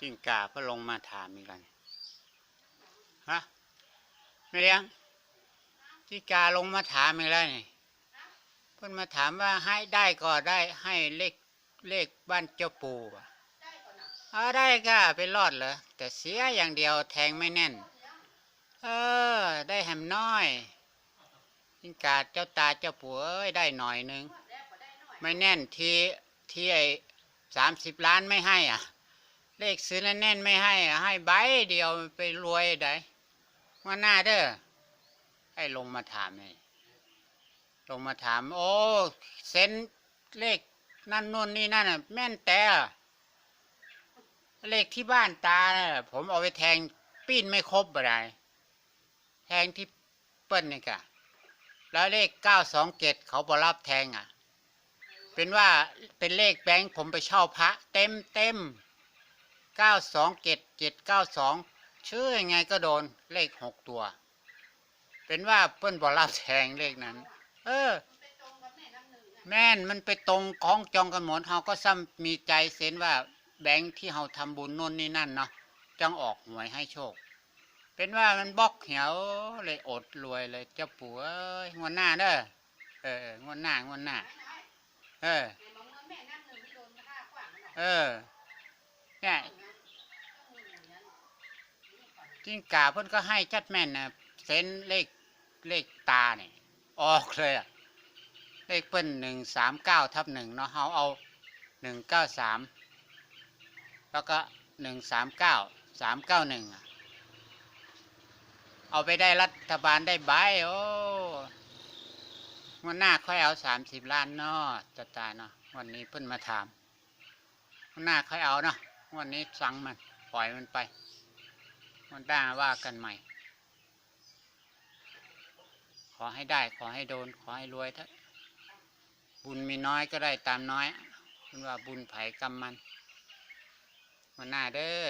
กิ้งก่าก็ลงมาถามอีกแล้วนี่ฮะไม่เลี้ยงกิ้งก่าลงมาถามอีกแล้วนี่เพิ่นมาถามว่าให้ได้ก็ได้ให้เลขเลขบ้านเจ้าปู่อะเอาได้ก็ไปรอดเหรอแต่เสียอย่างเดียวแทงไม่แน่น เออ ได้แหมน้อยกิ้งก่าเจ้าตาเจ้าปู่เอ้ยได้หน่อยนึงไม่แน่นทีที่ไอ้สามสิบล้านไม่ให้อะ เลขซื้อแน่นๆไม่ให้อะให้ใบเดียวไปรวยได้มาหน้าเด้อให้ลงมาถามนี่ลงมาถาม โอ้เซ็นเลขนั่นนู่นนี่นั่นน่ะแม่นแต่เลขที่บ้านตาน่ะผมเอาไปแทงปีนไม่ครบอะไรแทงที่เปิ้ลนี่กะแล้วเลขเก้าสองเจ็ดเขาบอรับแทงอะ เป็นว่าเป็นเลขแบงค์ผมไปเช่าพระ เต็มเต็ม เก้าสองเจ็ดเจ็ดเก้าสองชื่อยังไงก็โดนเลขหกตัว เป็นว่าเปิ้นบอรับแทงเลขนั้น เออ แม่นมันไปตรงของจองกันหมดเฮาก็ซ้ำมีใจเซนว่าแบงค์ที่เฮาทำบุญโน่นนี่นั่นเนาะจังออกหวยให้โชค เป็นว่ามันบอกเหี่ยวเลยอดรวยเลยเจ้าปู่เอ้ยงวดหน้าเด้อเอองวดหน้างวดหน้า เออ เออเนี่ย จิ้งก่าเพิ่นก็ให้ชัดแม่นนะเซนเลขเลขตาเนี่ยออกเลยอะเลขเปิ้นหนึ่งสามเก้าทับหนึ่งเนาะเฮาเอาหนึ่งเก้าสามแล้วก็หนึ่งสามเก้าสามเก้าหนึ่งเอาไปได้รัฐบาลได้ใบโอ้วันหน้าค่อยเอาสามสิบล้านเนาะตาตาเนาะวันนี้เพิ่นมาถามวันหน้าค่อยเอาเนาะวันนี้สั่งมันปล่อยมันไป มันได้ว่ากันใหม่ ขอให้ได้ขอให้โดน ขอให้รวยเถอะบุญมีน้อยก็ได้ตามน้อยคุณว่าบุญไผ่กรรมมันมันหน้าเด้อ